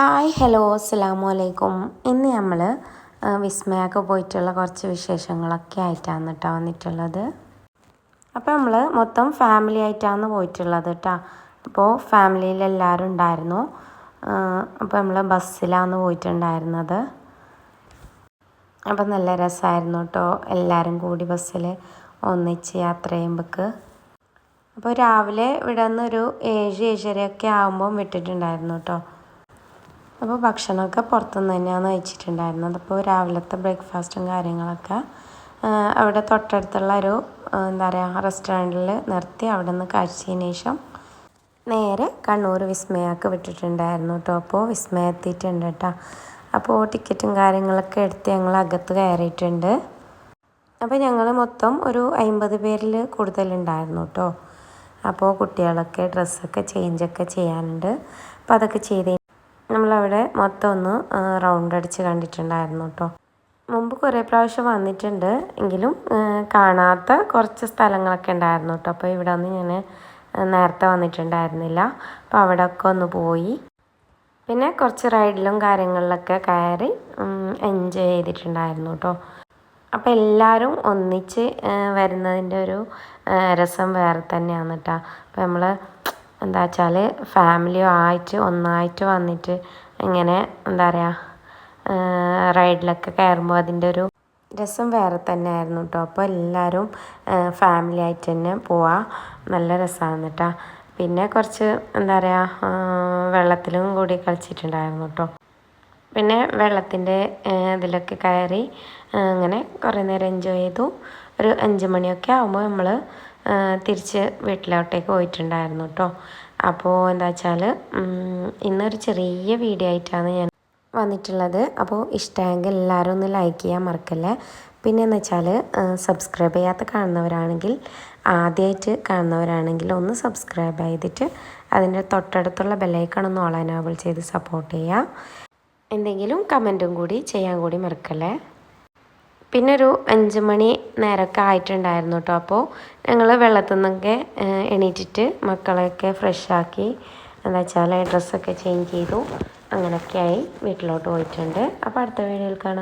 Hi hello അസ്സാം വലൈക്കും ഇന്ന് നമ്മൾ വിസ്മയൊക്കെ പോയിട്ടുള്ള കുറച്ച് വിശേഷങ്ങളൊക്കെ ആയിട്ടാണ് കേട്ടോ വന്നിട്ടുള്ളത്. അപ്പോൾ നമ്മൾ മൊത്തം ഫാമിലി ആയിട്ടാണ് പോയിട്ടുള്ളത് കേട്ടോ അപ്പോൾ ഫാമിലിയിൽ എല്ലാവരും ഉണ്ടായിരുന്നു. അപ്പോൾ നമ്മൾ ബസ്സിലാണ് പോയിട്ടുണ്ടായിരുന്നത്. അപ്പോൾ നല്ല രസമായിരുന്നു കേട്ടോ എല്ലാവരും കൂടി ബസ്സിൽ ഒന്നിച്ച് യാത്ര ചെയ്യുമ്പോൾക്ക് അപ്പോൾ രാവിലെ ഇവിടെ നിന്ന് ഒരു ഏഴ് ഏഴരയൊക്കെ ആകുമ്പം വിട്ടിട്ടുണ്ടായിരുന്നു കേട്ടോ അപ്പോൾ ഭക്ഷണമൊക്കെ പുറത്തുനിന്ന് തന്നെയാണ് കഴിച്ചിട്ടുണ്ടായിരുന്നത്. അപ്പോൾ രാവിലത്തെ ബ്രേക്ക്ഫാസ്റ്റും കാര്യങ്ങളൊക്കെ അവിടെ തൊട്ടടുത്തുള്ള ഒരു എന്താ പറയുക റെസ്റ്റോറന്റിൽ നിർത്തി അവിടെ നിന്ന് കഴിച്ചതിന് ശേഷം നേരെ കണ്ണൂർ വിസ്മയൊക്കെ വിട്ടിട്ടുണ്ടായിരുന്നു കേട്ടോ. അപ്പോൾ വിസ്മയ എത്തിയിട്ടുണ്ട് കേട്ടോ. അപ്പോൾ ടിക്കറ്റും കാര്യങ്ങളൊക്കെ എടുത്ത് ഞങ്ങൾ അകത്ത് കയറിയിട്ടുണ്ട്. അപ്പോൾ ഞങ്ങൾ മൊത്തം ഒരു അമ്പത് പേരിൽ കൂടുതലുണ്ടായിരുന്നു കേട്ടോ. അപ്പോൾ കുട്ടികളൊക്കെ ഡ്രസ്സൊക്കെ ചേഞ്ചൊക്കെ ചെയ്യാനുണ്ട്. അപ്പോൾ അതൊക്കെ ചെയ്ത് നമ്മളവിടെ മൊത്തം ഒന്ന് റൗണ്ട് അടിച്ച് കണ്ടിട്ടുണ്ടായിരുന്നു കേട്ടോ മുമ്പ് കുറേ പ്രാവശ്യം വന്നിട്ടുണ്ട് എങ്കിലും കാണാത്ത കുറച്ച് സ്ഥലങ്ങളൊക്കെ ഉണ്ടായിരുന്നു കേട്ടോ അപ്പോൾ ഇവിടെ ഒന്ന് ഞാൻ നേരത്തെ വന്നിട്ടുണ്ടായിരുന്നില്ല. അപ്പോൾ അവിടെയൊക്കെ ഒന്ന് പോയി. പിന്നെ കുറച്ച് റൈഡിലും കാര്യങ്ങളിലൊക്കെ കയറി എൻജോയ് ചെയ്തിട്ടുണ്ടായിരുന്നു കേട്ടോ അപ്പോൾ എല്ലാവരും ഒന്നിച്ച് വരുന്നതിന്റെ ഒരു രസം വേറെ തന്നെയാണ് കേട്ടോ അപ്പോൾ നമ്മൾ എന്താ വെച്ചാൽ ഫാമിലിയോ ആയിട്ട് ഒന്നായിട്ട് വന്നിട്ട് ഇങ്ങനെ എന്താ പറയുക റൈഡിലൊക്കെ കയറുമ്പോൾ അതിന്റെ ഒരു രസം വേറെ തന്നെ ആയിരുന്നു കേട്ടോ അപ്പോൾ എല്ലാവരും ഫാമിലി ആയിട്ട് തന്നെ പോവാ. നല്ല രസമാണ് കേട്ടോ പിന്നെ കുറച്ച് എന്താ പറയുക വെള്ളത്തിലും കൂടി കളിച്ചിട്ടുണ്ടായിരുന്നു കേട്ടോ പിന്നെ വെള്ളത്തിന്റെ ഇതിലൊക്കെ കയറി അങ്ങനെ കുറേ നേരം എൻജോയ് ചെയ്തു. ഒരു അഞ്ച് മണിയൊക്കെ ആകുമ്പോൾ നമ്മൾ തിരിച്ച് വീട്ടിലോട്ടേക്ക് പോയിട്ടുണ്ടായിരുന്നു കേട്ടോ അപ്പോൾ എന്താ വെച്ചാൽ ഇന്നൊരു ചെറിയ വീഡിയോ ആയിട്ടാണ് ഞാൻ വന്നിട്ടുള്ളത്. അപ്പോൾ ഇഷ്ടമെങ്കിൽ എല്ലാവരും ഒന്ന് ലൈക്ക് ചെയ്യാൻ മറക്കല്ലേ? പിന്നെ എന്ന് വെച്ചാൽ സബ്സ്ക്രൈബ് ചെയ്യാത്ത കാണുന്നവരാണെങ്കിൽ ആദ്യമായിട്ട് കാണുന്നവരാണെങ്കിൽ ഒന്ന് സബ്സ്ക്രൈബ് ചെയ്തിട്ട് അതിന്റെ തൊട്ടടുത്തുള്ള ബെല്ലൈക്കൺ ഒന്ന് ഓൾ എനേബിൾ ചെയ്ത് സപ്പോർട്ട് ചെയ്യുക. എന്തെങ്കിലും കമന്റും കൂടി ചെയ്യാൻ കൂടി മറക്കല്ലേ? പിന്നെ ഒരു അഞ്ച് മണി നേരമൊക്കെ ആയിട്ടുണ്ടായിരുന്നു കേട്ടോ അപ്പോൾ ഞങ്ങൾ വെള്ളത്തിൽ നിന്നൊക്കെ എണീറ്റിട്ട് മക്കളെയൊക്കെ ഫ്രഷാക്കി എന്താ വെച്ചാൽ ഡ്രസ്സൊക്കെ ചേഞ്ച് ചെയ്തു അങ്ങനെയൊക്കെയായി വീട്ടിലോട്ട് പോയിട്ടുണ്ട്. അപ്പോൾ അടുത്ത വീഡിയോയിൽ കാണാം.